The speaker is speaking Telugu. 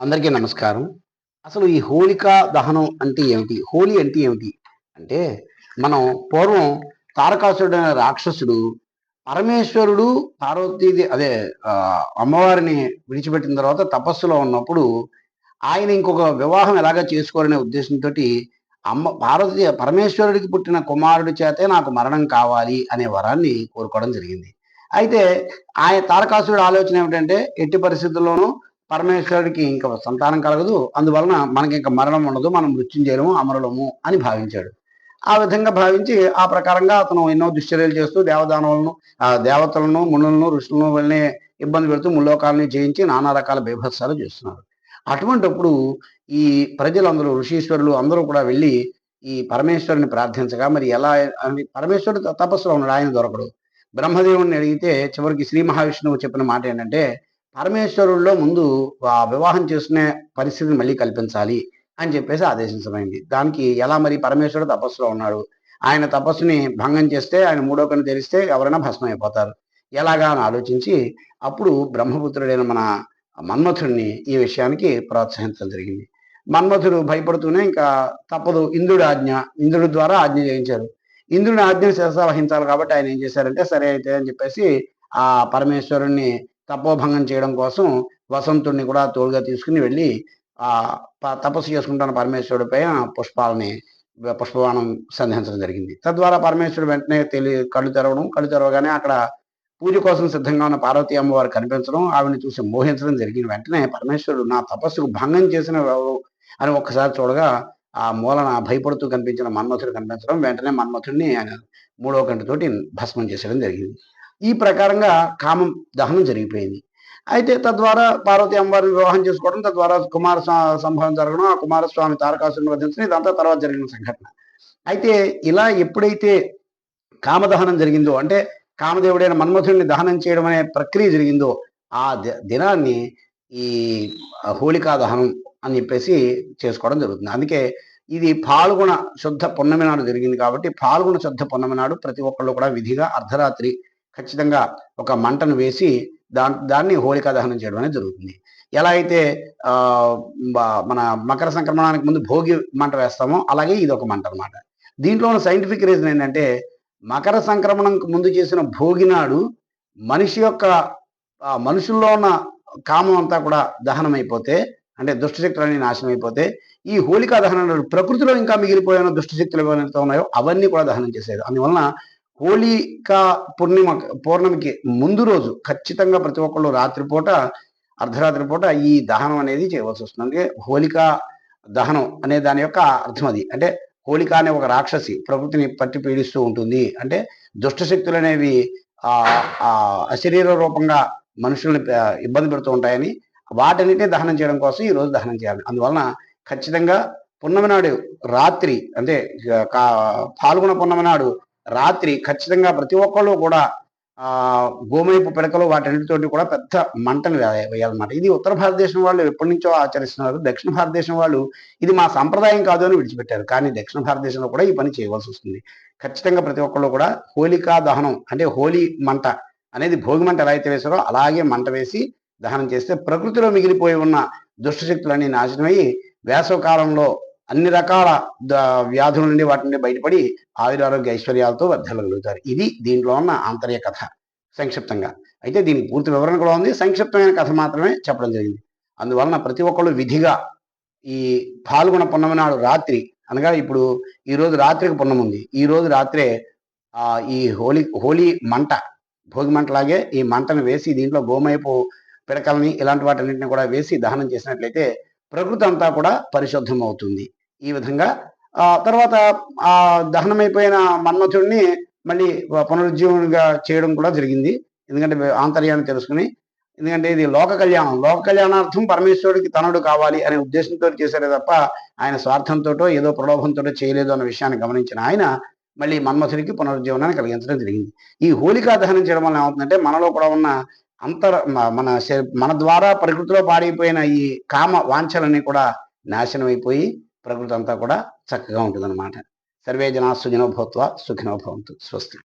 అందరికీ నమస్కారం. అసలు ఈ హోళికా దహనం అంటే ఏమిటి? హోలీ అంటే ఏమిటి? అంటే మనం పూర్వం తారకాసుడు అనే రాక్షసుడు పరమేశ్వరుడు పార్వతీది అదే అమ్మవారిని విడిచిపెట్టిన తర్వాత తపస్సులో ఉన్నప్పుడు ఆయన ఇంకొక వివాహం ఎలాగ చేసుకోవాలనే ఉద్దేశంతో అమ్మ పార్వతీ పరమేశ్వరుడికి పుట్టిన కుమారుడి చేతే నాకు మరణం కావాలి అనే వరాన్ని కోరుకోవడం జరిగింది. అయితే ఆయన తారకాసురుడు ఆలోచన ఏమిటంటే ఎట్టి పరిస్థితుల్లోనూ పరమేశ్వరుడికి ఇంకా సంతానం కలగదు. అందువలన మనకి ఇంకా మరణం ఉండదు. మనం మృత్యుంజయము అమరులము అని భావించాడు. ఆ విధంగా భావించి ఆ ప్రకారంగా అతను ఎన్నో దుశ్చర్యలు చేస్తూ దేవదానవులను ఆ దేవతలను మునులను ఋషులను వెళ్ళి ఇబ్బంది పెడుతూ ముల్లోకాలని జయించి నానా రకాల బీభత్సాలు చేస్తున్నారు అటువంటప్పుడు ఈ ప్రజలందరూ ఋషీశ్వరులు అందరూ కూడా వెళ్ళి ఈ పరమేశ్వరుని ప్రార్థించగా మరి ఎలా పరమేశ్వరుడు తపస్సులో ఉన్నాడు. ఆయన దొరకడు. బ్రహ్మదేవుని అడిగితే చివరికి శ్రీ మహావిష్ణువు చెప్పిన మాట ఏంటంటే పరమేశ్వరుల్లో ముందు ఆ వివాహం చేసుకునే పరిస్థితిని మళ్ళీ కల్పించాలి అని చెప్పేసి ఆదేశించమైంది దానికి ఎలా మరి పరమేశ్వరుడు తపస్సులో ఉన్నాడు? ఆయన తపస్సుని భంగం చేస్తే ఆయన మూడో కన్ను తెరిస్తే ఎవరైనా భస్మం అయిపోతారు. ఎలాగా అని ఆలోచించి అప్పుడు బ్రహ్మపుత్రుడైన మన మన్మథుడిని ఈ విషయానికి ప్రోత్సహించడం జరిగింది. మన్మథుడు భయపడుతూనే ఇంకా తప్పదు. ఇంద్రుడి ఆజ్ఞ ఇంద్రుడి ద్వారా ఆజ్ఞ చేయించారు. ఇంద్రుని ఆజ్ఞ శిరస వహించాలి కాబట్టి ఆయన ఏం చేశారంటే సరే అయితే అని చెప్పేసి ఆ పరమేశ్వరుణ్ణి తపోభంగం చేయడం కోసం వసంతుడిని కూడా తోడుగా తీసుకుని వెళ్ళి ఆ తపస్సు చేసుకుంటున్న పరమేశ్వరుడి పైన పుష్పాలని పుష్పవానం సంధించడం జరిగింది. తద్వారా పరమేశ్వరుడు వెంటనే తెలి కళ్ళు తెరవడం కళ్ళు తెరవగానే అక్కడ పూజ కోసం సిద్ధంగా ఉన్న పార్వతీ అమ్మవారు కనిపించడం ఆవిడని చూసి మోహించడం జరిగిన వెంటనే పరమేశ్వరుడు నా తపస్సుకు భంగం చేసిన అని ఒక్కసారి చూడగా ఆ మూలన భయపడుతూ కనిపించిన మన్మథుడు కనిపించడం వెంటనే మన్మథుడిని ఆయన మూడో గంటతోటి భస్మం చేసేయడం జరిగింది. ఈ ప్రకారంగా కామం దహనం జరిగిపోయింది. అయితే తద్వారా పార్వతి అమ్మవారిని వివాహం చేసుకోవడం తద్వారా కుమార సంభవం జరగడం ఆ కుమారస్వామి తారకాసుని వధించడం ఇదంతా తర్వాత జరిగిన సంఘటన. అయితే ఇలా ఎప్పుడైతే కామదహనం జరిగిందో అంటే కామదేవుడైన మన్మథుడిని దహనం చేయడం అనే ప్రక్రియ జరిగిందో ఆ దినాన్ని ఈ హోళికా దహనం అని చెప్పేసి చేసుకోవడం జరుగుతుంది. అందుకే ఇది పాల్గొన శుద్ధ పున్నమి నాడు జరిగింది కాబట్టి పాల్గొన శుద్ధ పున్నమి నాడు ప్రతి ఒక్కళ్ళు కూడా విధిగా అర్ధరాత్రి ఖచ్చితంగా ఒక మంటను వేసి దా దాన్ని హోలికా దహనం చేయడం అనేది జరుగుతుంది. ఎలా అయితే మన మకర సంక్రమణానికి ముందు భోగి మంట వేస్తామో అలాగే ఇది ఒక మంట అనమాట దీంట్లో ఉన్న సైంటిఫిక్ రీజన్ ఏంటంటే మకర సంక్రమణంకు ముందు చేసిన భోగి నాడు మనిషి యొక్క మనుషుల్లో ఉన్న కామం అంతా కూడా దహనం అయిపోతే అంటే దుష్టశక్తులన్నీ నాశనం అయిపోతే ఈ హోళికా దహనం ప్రకృతిలో ఇంకా మిగిలిపోయిన దుష్టశక్తులు ఏమైనా ఉన్నాయో అవన్నీ కూడా దహనం చేసేది. అందువలన హోళికా పూర్ణిమ పౌర్ణమికి ముందు రోజు ఖచ్చితంగా ప్రతి ఒక్కళ్ళు రాత్రిపూట అర్ధరాత్రి పూట ఈ దహనం అనేది చేయవలసి వస్తుంది. అందుకే హోళికా దహనం అనే దాని యొక్క అర్థం అది. అంటే హోళిక అనే ఒక రాక్షసి ప్రకృతిని పట్టి పీడిస్తూ ఉంటుంది. అంటే దుష్ట శక్తులు అనేవి ఆ అశరీర రూపంగా మనుషుల్ని ఇబ్బంది పెడుతూ ఉంటాయని వాటన్నిటిని దహనం చేయడం కోసం ఈ రోజు దహనం చేయాలి. అందువలన ఖచ్చితంగా పున్నమి నాడు రాత్రి అంటే కా- పాల్గొన పున్నమి నాడు రాత్రి ఖచ్చితంగా ప్రతి ఒక్కళ్ళు కూడా గోమైపు గోమయపు పిడకలు వాటన్నిటితోటి కూడా పెద్ద మంటలు వేయాలన్నమాట. ఇది ఉత్తర భారతదేశం వాళ్ళు ఎప్పటి నుంచో ఆచరిస్తున్నారు. దక్షిణ భారతదేశం వాళ్ళు ఇది మా సంప్రదాయం కాదు అని విడిచిపెట్టారు. కానీ దక్షిణ భారతదేశంలో కూడా ఈ పని చేయవలసి వస్తుంది. ఖచ్చితంగా ప్రతి ఒక్కళ్ళు కూడా హోలికా దహనం అంటే హోలీ మంట అనేది భోగి మంట ఎలా అయితే వేశారో అలాగే మంట వేసి దహనం చేస్తే ప్రకృతిలో మిగిలిపోయి ఉన్న దుష్టశక్తులన్నీ నాశనమయ్యి వేసవకాలంలో అన్ని రకాల వ్యాధుల నుండి వాటి నుండి బయటపడి ఆయురారోగ్య ఐశ్వర్యాలతో వర్ధలగలుగుతారు ఇది దీంట్లో ఉన్న ఆంతర్య కథ సంక్షిప్తంగా. అయితే దీని పూర్తి వివరణ కూడా ఉంది. సంక్షిప్తమైన కథ మాత్రమే చెప్పడం జరిగింది. అందువలన ప్రతి ఒక్కళ్ళు విధిగా ఈ పాల్గొన పున్నమి నాడు రాత్రి అనగా ఇప్పుడు ఈ రోజు రాత్రికి పున్నమి ఉంది. ఈ రోజు రాత్రే ఆ ఈ హోలీ హోలీ మంట భోగి మంటలాగే ఈ మంటను వేసి దీంట్లో గోమయపు పిడకల్ని ఇలాంటి వాటన్నింటిని కూడా వేసి దహనం చేసినట్లయితే ప్రకృతి అంతా కూడా పరిశుద్ధం అవుతుంది ఈ విధంగా. ఆ తర్వాత ఆ దహనమైపోయిన మన్మథుడిని మళ్ళీ పునరుజ్జీవనిగా చేయడం కూడా జరిగింది. ఎందుకంటే ఆంతర్యాన్ని తెలుసుకుని. ఎందుకంటే ఇది లోక కళ్యాణం. లోక కళ్యాణార్థం పరమేశ్వరుడికి తనడు కావాలి అనే ఉద్దేశంతో చేశారే తప్ప ఆయన స్వార్థంతో ఏదో ప్రలోభంతో చేయలేదు అన్న విషయాన్ని గమనించిన ఆయన మళ్ళీ మన్మథుడికి పునరుజ్జీవనాన్ని కలిగించడం జరిగింది. ఈ హోలికా దహనం చేయడం వల్ల ఏమవుతుందంటే మనలో కూడా ఉన్న అంతర మన శ- మన ద్వారా ప్రకృతిలో పాడైపోయిన ఈ కామ వాంఛలన్నీ కూడా నాశనం అయిపోయి ప్రకృతి అంతా కూడా చక్కగా ఉంటుందన్నమాట. సర్వే జనా సుజనో భూత్వ సుఖినో భవంతు. స్వస్తి.